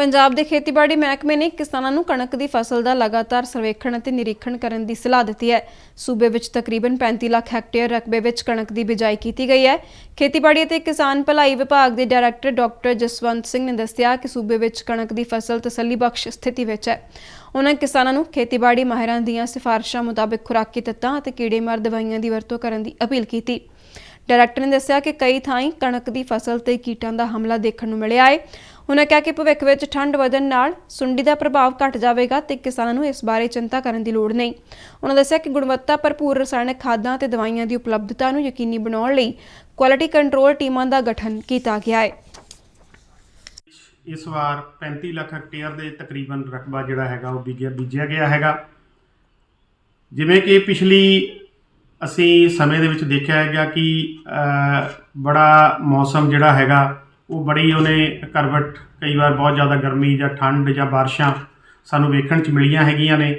ਪੰਜਾਬ ਦੇ ਖੇਤੀਬਾੜੀ ਮਹਿਕਮੇ ਨੇ ਕਿਸਾਨਾਂ ਨੂੰ ਕਣਕ ਦੀ ਫਸਲ ਦਾ ਲਗਾਤਾਰ ਸਰਵੇਖਣ ਅਤੇ ਨਿਰੀਖਣ ਕਰਨ ਦੀ ਸਲਾਹ ਦਿੱਤੀ ਹੈ। ਸੂਬੇ ਵਿੱਚ ਤਕਰੀਬਨ 35 ਲੱਖ ਹੈਕਟੇਅਰ ਰਕਬੇ ਵਿੱਚ ਕਣਕ ਦੀ ਬਿਜਾਈ ਕੀਤੀ ਗਈ ਹੈ। ਖੇਤੀਬਾੜੀ ਅਤੇ ਕਿਸਾਨ ਭਲਾਈ ਵਿਭਾਗ ਦੇ ਡਾਇਰੈਕਟਰ ਡਾਕਟਰ ਜਸਵੰਤ ਸਿੰਘ ਨੇ ਦੱਸਿਆ ਕਿ ਸੂਬੇ ਵਿੱਚ ਕਣਕ ਦੀ ਫਸਲ ਤਸੱਲੀਬਖਸ਼ ਸਥਿਤੀ ਵਿੱਚ ਹੈ। ਉਹਨਾਂ ਕਿਸਾਨਾਂ ਨੂੰ ਖੇਤੀਬਾੜੀ ਮਾਹਿਰਾਂ ਦੀਆਂ ਸਿਫਾਰਿਸ਼ਾਂ ਮੁਤਾਬਕ ਖੁਰਾਕੀ ਤੱਤਾਂ ਅਤੇ ਕੀੜੇਮਾਰ ਦਵਾਈਆਂ ਦੀ ਵਰਤੋਂ ਕਰਨ ਦੀ ਅਪੀਲ ਕੀਤੀ। ਡਾਇਰੈਕਟਰ ਨੇ ਦੱਸਿਆ ਕਿ ਕਈ ਥਾਈਂ ਕਣਕ ਦੀ ਫਸਲ ਤੇ ਕੀਟਾਂ ਦਾ ਹਮਲਾ ਦੇਖਣ ਨੂੰ ਮਿਲਿਆ ਹੈ। ਉਹਨਾਂ ਕਿਹਾ ਕਿ ਭਵਿੱਖ ਵਿੱਚ ਠੰਡ ਵਧਣ ਨਾਲ ਸੁੰਡੀ ਦਾ ਪ੍ਰਭਾਵ ਘਟ ਜਾਵੇਗਾ ਤੇ ਕਿਸਾਨਾਂ ਨੂੰ ਇਸ ਬਾਰੇ ਚਿੰਤਾ ਕਰਨ ਦੀ ਲੋੜ ਨਹੀਂ। ਉਹਨਾਂ ਦੱਸਿਆ ਕਿ ਗੁਣਵੱਤਾ ਭਰਪੂਰ ਰਸਾਇਣਕ ਖਾਦਾਂ ਤੇ ਦਵਾਈਆਂ ਦੀ ਉਪਲਬਧਤਾ ਨੂੰ ਯਕੀਨੀ ਬਣਾਉਣ ਲਈ ਕੁਆਲਿਟੀ ਕੰਟਰੋਲ ਟੀਮਾਂ ਦਾ ਗਠਨ ਕੀਤਾ ਗਿਆ ਹੈ। ਇਸ ਵਾਰ 35 ਲੱਖ ਹੈਕਟੇਅਰ ਦੇ ਤਕਰੀਬਨ ਰਕਬਾ ਜਿਹੜਾ ਹੈਗਾ ਉਹ ਬੀਜਿਆ ਬੀਜਿਆ ਗਿਆ ਹੈਗਾ। ਜਿਵੇਂ ਕਿ ਪਿਛਲੀ ਅਸੀਂ ਸਮੇਂ ਦੇ ਵਿੱਚ ਦੇਖਿਆ ਹੈਗਾ ਕਿ ਬੜਾ ਮੌਸਮ ਜਿਹੜਾ ਹੈਗਾ ਉਹ ਬੜੀ ਉਹਨੇ ਕਰਵਟ, ਕਈ ਵਾਰ ਬਹੁਤ ਜ਼ਿਆਦਾ ਗਰਮੀ ਜਾਂ ਠੰਡ ਜਾਂ ਬਾਰਿਸ਼ਾਂ ਸਾਨੂੰ ਵੇਖਣ 'ਚ ਮਿਲੀਆਂ ਹੈਗੀਆਂ ਨੇ।